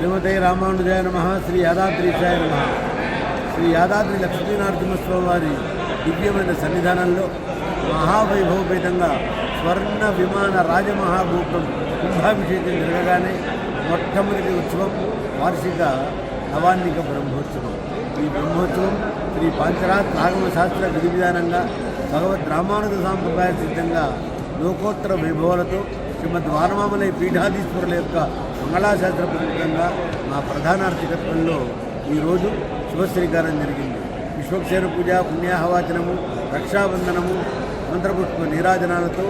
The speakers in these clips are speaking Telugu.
శ్రీమతే రామానుజాయ నమ శ్రీ యాదాద్రీశాయ నమ. శ్రీ యాదాద్రి లక్ష్మీనరసింహస్వామి వారి దివ్యమైన సన్నిధానంలో మహావైభవపేతంగా స్వర్ణ విమాన రాజమహాగోపురం కుంభాభిషేకం జరగగానే మొట్టమొదటి ఉత్సవం వార్షిక నవాన్నిక బ్రహ్మోత్సవం. ఈ బ్రహ్మోత్సవం శ్రీ పాంచరాత్ ఆగమ శాస్త్ర విధి విధానంగా భగవద్ రామానుజ సాంప్రదాయ సిద్ధంగా లోకోత్తర వైభవాలతో శ్రీమద్ వానమామలై పీఠాధీశ్వరుల యొక్క మంగళాశాస్త్ర ప్రముఖంగా మా ప్రధాన అర్చకత్వంలో ఈరోజు శుభశ్రీకారం జరిగింది. విశ్వక్షేణ పూజ పుణ్యాహవాచనము రక్షాబంధనము మంత్రపుష్ప నీరాజనాలతో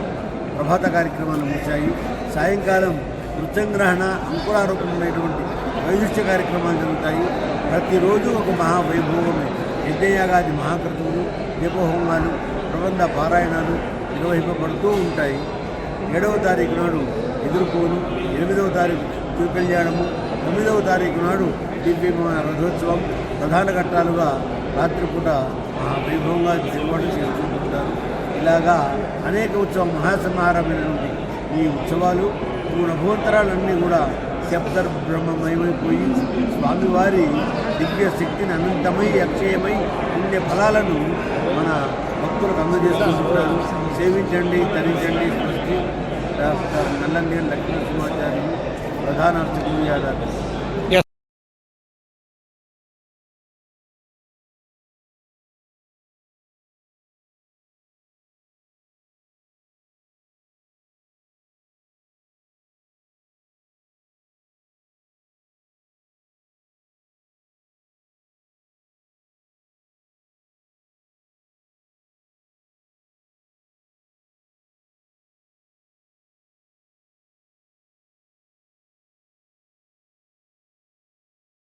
ప్రభాత కార్యక్రమాలు ముగిశాయి. సాయంకాలం నృత్యంగ్రహణ అంకురారూపమైనటువంటి వైశిష్ట్య కార్యక్రమాలు జరుగుతాయి. ప్రతిరోజు ఒక మహావైభవమే. యజ్ఞయాగాది మహాకృతువులు దీపహోమాలు ప్రబంధ పారాయణాలు నిర్వహింపబడుతూ ఉంటాయి. ఏడవ తారీఖు నాడు ఎదుర్కోను ఎనిమిదవ తారీఖు తిరుకల్యాణము తొమ్మిదవ తారీఖు నాడు దివ్యమైన రథోత్సవం ప్రధాన ఘట్టాలుగా రాత్రిపూట మహా వైభవంగా సినిమాలు చేసుకుంటుంటారు ఇలాగా అనేక ఉత్సవం మహాసమాహారమైనటువంటి ఈ ఉత్సవాలు నభోత్తరాలన్నీ కూడా శబ్దర్ బ్రహ్మమయమైపోయి స్వామివారి దివ్య శక్తిని అనంతమై అక్షయమై ఉండే ఫలాలను మన భక్తులకు అందజేస్తున్నారు సేవించండి ధరించండి సృష్టి డాక్టర్ నల్లంగి లక్ష్మీ సింహాచార్యులు ప్రధాన అర్చకులు యాదాద్రి